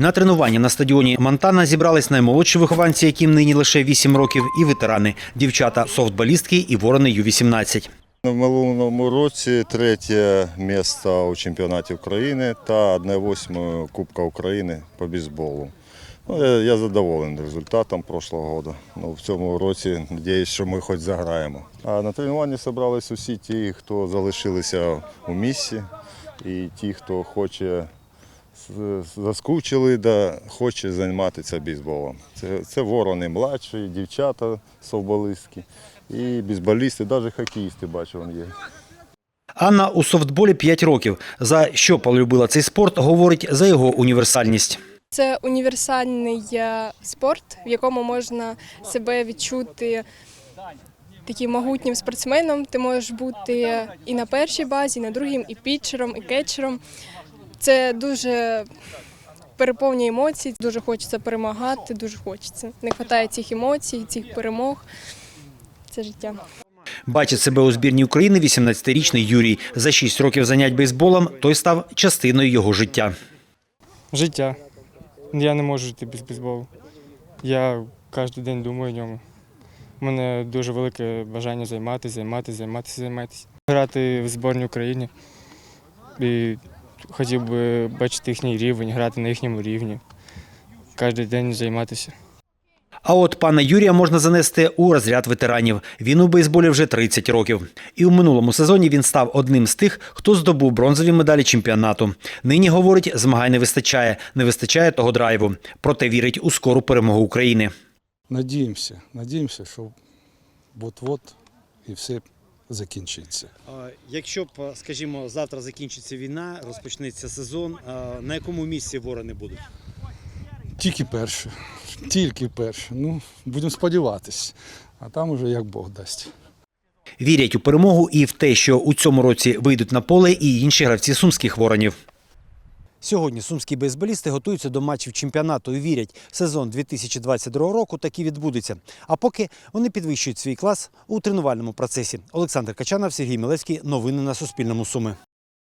На тренування на стадіоні Монтана зібрались наймолодші вихованці, яким нині лише 8 років, і ветерани – дівчата софтболістки і ворони Ю-18. В минулому році третє місце у чемпіонаті України та 1-8 Кубка України по бейсболу. Ну, я, задоволений результатом прошлого року. Ну, в цьому році сподіваюся, що ми хоч заграємо. А на тренуванні зібрались усі ті, хто залишилися у місті, і ті, хто хоче заскучили, да хоче займатися бейсболом. Це, це ворони младші, дівчата совболистки, і бейсболісти, навіть хокеїсти бачу, є. Анна у софтболі 5 років. За що полюбила цей спорт, говорить за його універсальність. Це універсальний е, спорт, в якому можна себе відчути таким могутнім спортсменом. Ти можеш бути і на першій базі, і на другій, і пітчером, і кетчером. Це дуже переповнює емоцій, дуже хочеться перемагати, дуже хочеться. Не вистачає цих емоцій, цих перемог. Це життя. Бачить себе у збірній України 18-річний Юрій. За 6 років занять бейсболом той став частиною його життя. Життя. Я не можу жити без бейсболу. Я кожен день думаю о ньому. У мене дуже велике бажання займатися, займатися, займатися, займатися. Грати в збірній Україні. І хотів би бачити їхній рівень, грати на їхньому рівні. Кожен день займатися. А от пана Юрія можна занести у розряд ветеранів. Він у бейсболі вже 30 років. І у минулому сезоні він став одним з тих, хто здобув бронзові медалі чемпіонату. Нині говорить, змагань не вистачає, не вистачає того драйву. Проте вірить у скору перемогу України. Надіємося, надіємося, що от-от і все закінчиться. Якщо б, скажімо, завтра закінчиться війна, розпочнеться сезон, на якому місці ворони будуть? Тільки перше, тільки перше. Ну, будемо сподіватися, а там уже як Бог дасть. Вірять у перемогу і в те, що у цьому році вийдуть на поле і інші гравці сумських воронів. Сьогодні сумські бейсболісти готуються до матчів чемпіонату і вірять, сезон 2022 року таки відбудеться. А поки вони підвищують свій клас у тренувальному процесі. Олександр Качанов, Сергій Мілецький. Новини на Суспільному. Суми.